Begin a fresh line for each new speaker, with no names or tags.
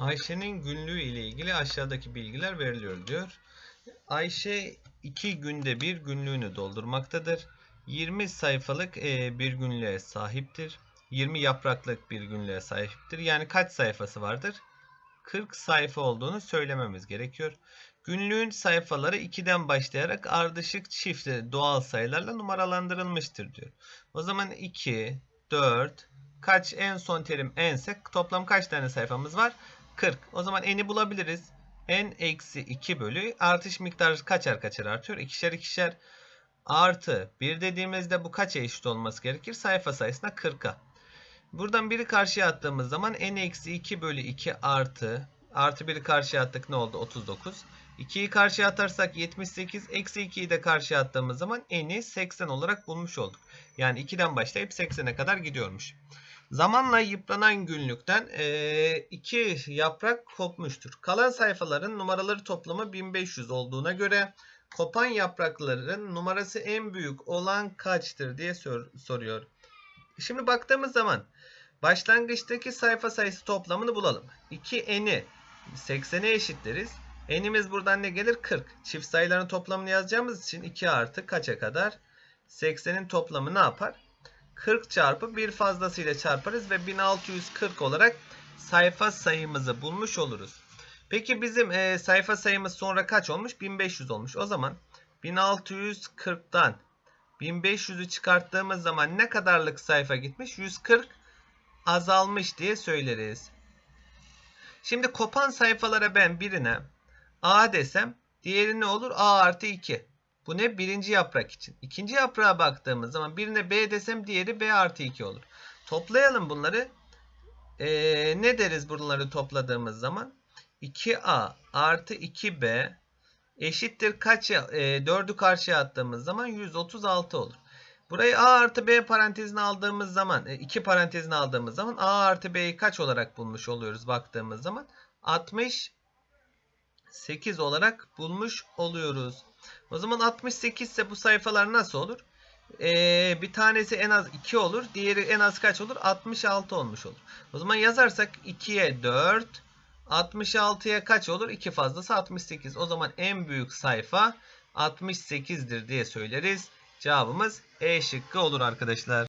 Ayşe'nin günlüğü ile ilgili aşağıdaki bilgiler veriliyor diyor. Ayşe 2 günde bir günlüğünü doldurmaktadır. 20 sayfalık e, bir günlüğe sahiptir. 20 yapraklık bir günlüğe sahiptir. Yani kaç sayfası vardır? 40 sayfa olduğunu söylememiz gerekiyor. Günlüğün sayfaları 2'den başlayarak ardışık çiftli doğal sayılarla numaralandırılmıştır diyor. O zaman 2, 4, kaç en son terim ense toplam kaç tane sayfamız var? 40. O zaman n'i bulabiliriz. n eksi 2 bölü artış miktarı kaçar kaçar artıyor? İkişer ikişer artı 1 dediğimizde bu kaça eşit olması gerekir? Sayfa sayısına 40'a. Buradan biri karşıya attığımız zaman n eksi 2 bölü 2 artı artı 1'i karşıya attık ne oldu? 39. 2'yi karşıya atarsak 78. Eksi 2'yi de karşıya attığımız zaman n'i 80 olarak bulmuş olduk. Yani 2'den başlayıp 80'e kadar gidiyormuş. Zamanla yıpranan günlükten eee, iki yaprak kopmuştur. Kalan sayfaların numaraları toplamı 1500 olduğuna göre kopan yaprakların numarası en büyük olan kaçtır diye sor- soruyor. Şimdi baktığımız zaman başlangıçtaki sayfa sayısı toplamını bulalım. 2n'i 80'e eşitleriz. N'imiz buradan ne gelir? 40. Çift sayıların toplamını yazacağımız için 2 artı kaça kadar? 80'in toplamı ne yapar? 40 çarpı bir fazlasıyla çarparız ve 1640 olarak sayfa sayımızı bulmuş oluruz. Peki bizim e, sayfa sayımız sonra kaç olmuş? 1500 olmuş. O zaman 1640'tan 1500'ü çıkarttığımız zaman ne kadarlık sayfa gitmiş? 140 azalmış diye söyleriz. Şimdi kopan sayfalara ben birine A desem diğeri ne olur? A artı 2. Bu ne? Birinci yaprak için. İkinci yaprağa baktığımız zaman birine B desem diğeri B artı 2 olur. Toplayalım bunları. Ee, ne deriz bunları topladığımız zaman? 2A artı 2B eşittir kaç? E, 4'ü karşıya attığımız zaman 136 olur. Burayı A artı B parantezine aldığımız zaman, e, iki parantezine aldığımız zaman A artı B'yi kaç olarak bulmuş oluyoruz baktığımız zaman? 68 olarak bulmuş oluyoruz. O zaman 68 ise bu sayfalar nasıl olur? Ee, bir tanesi en az 2 olur. Diğeri en az kaç olur? 66 olmuş olur. O zaman yazarsak 2'ye 4. 66'ya kaç olur? 2 fazlası 68. O zaman en büyük sayfa 68'dir diye söyleriz. Cevabımız E şıkkı olur arkadaşlar.